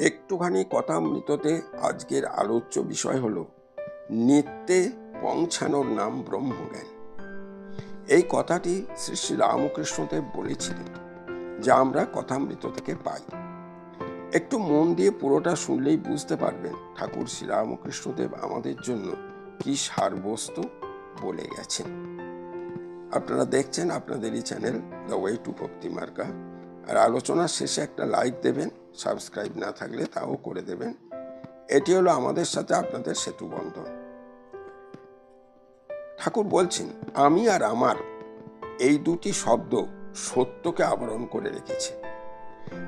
একটুখানি কথামৃততে আজকের আলোচ্য বিষয় হল, নিত্যে পৌঁছানোর নাম ব্রহ্মজ্ঞান। এই কথাটি শ্রী শ্রী রামকৃষ্ণদেব বলেছিলেন, যা আমরা কথামৃত থেকে পাই। একটু মন দিয়ে পুরোটা শুনলেই বুঝতে পারবেন ঠাকুর শ্রী রামকৃষ্ণদেব আমাদের জন্য কি সারবস্তু বলে গেছেন। আপনারা দেখছেন আপনাদেরই চ্যানেল দ্য ওয়ে টু ভক্তি মার্কা আর আলোচনার শেষে একটা লাইক দেবেন সাবস্ক্রাইব না থাকলে তাও করে দেবেন। এটি হলো আমাদের সাথে আপনাদের সেতু বন্ধন। ঠাকুর বলছেন, আমি আর আমার এই দুটি শব্দ সত্যকে আবরণ করে রেখেছে।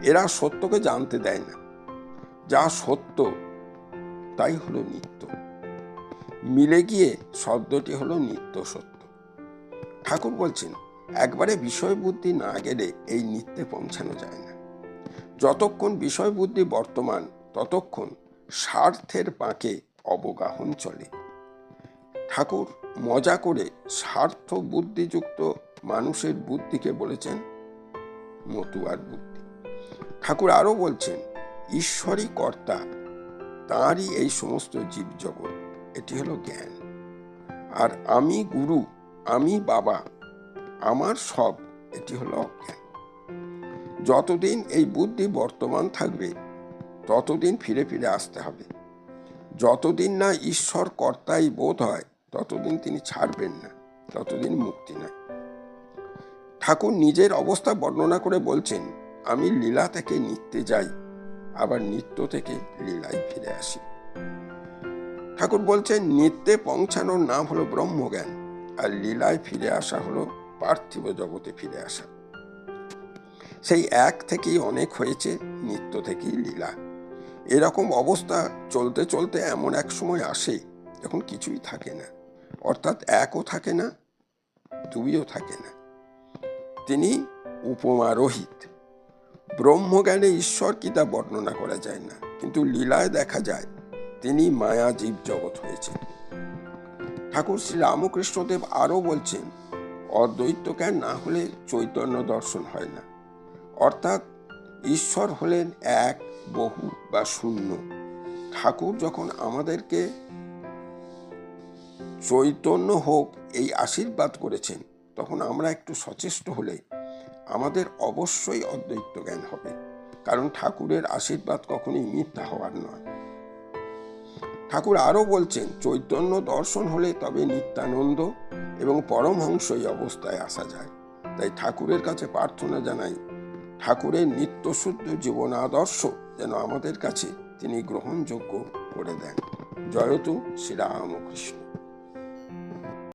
এরা সত্যকে জানতে দেয় না। যা সত্য, তাই হলো নিত্য। মিলে গিয়ে শব্দটি হলো নিত্য সত্য। ঠাকুর বলছেন, একবারে বিষয় বুদ্ধি না গেলে এই নিত্যে পৌঁছানো যায় না। যতক্ষণ বিষয় বুদ্ধি বর্তমান, ততক্ষণ স্বার্থের পাকে অবগাহন চলে। ঠাকুর মজা করে স্বার্থ বুদ্ধিযুক্ত মানুষের বুদ্ধিকে বলেছেন মতুয়ার বুদ্ধি। ঠাকুর আরও বলছেন, ঈশ্বরই কর্তা, তাঁরই এই সমস্ত জীবজগৎ। এটি হলো জ্ঞান। আর আমি গুরু, আমি বাবা, আমার সব, এটি হলো অজ্ঞান যতদিন এই বুদ্ধি বর্তমান থাকবে, ততদিন ফিরে ফিরে আসতে হবে। যতদিন না ঈশ্বর কর্তাই বোধ হয়, ততদিন তিনি ছাড়বেন না, ততদিন মুক্তি নাই ঠাকুর নিজের অবস্থা বর্ণনা করে বলছেন, আমি লীলা থেকে নিত্যে যাই, আবার নিত্য থেকে লীলায় ফিরে আসি। ঠাকুর বলছেন, নিত্যে পৌঁছানোর নাম হলো ব্রহ্মজ্ঞান, আর লীলায় ফিরে আসা হলো পার্থিব জগতে ফিরে আসা। সেই এক থেকেই অনেক হয়েছে, নিত্য থেকেই লীলা। এরকম অবস্থা চলতে চলতে এমন এক সময় আসে যখন কিছুই থাকে না। অর্থাৎ একও থাকে না, দুইও থাকে না। তিনি উপমারোহিত। ব্রহ্মজ্ঞানে ঈশ্বর কি তা বর্ণনা করা যায় না, কিন্তু লীলায় দেখা যায় তিনি মায়া জীব জগৎ হয়েছে ঠাকুর শ্রী রামকৃষ্ণদেব আরও বলছেন অদ্বৈত জ্ঞান না হলে চৈতন্য দর্শন হয় না। অর্থাৎ ঈশ্বর হলেন এক, বহু বা শূন্য। ঠাকুর যখন আমাদেরকে চৈতন্য হোক এই আশীর্বাদ করেছেন, তখন আমরা একটু সচেষ্ট হলে আমাদের অবশ্যই অদ্বৈত জ্ঞান হবে। কারণ ঠাকুরের আশীর্বাদ কখনোই মিথ্যা হওয়ার নয়। ঠাকুর আরও বলছেন, চৈতন্য দর্শন হলে তবে নিত্যানন্দ এবং পরমহংস এই অবস্থায় আসা যায়। তাই ঠাকুরের কাছে প্রার্থনা জানাই ঠাকুরের নিত্যশুদ্ধ জীবন আদর্শ যেন আমাদের কাছে তিনি গ্রহণযোগ্য করে দেন। জয়তু শ্রীরামকৃষ্ণ।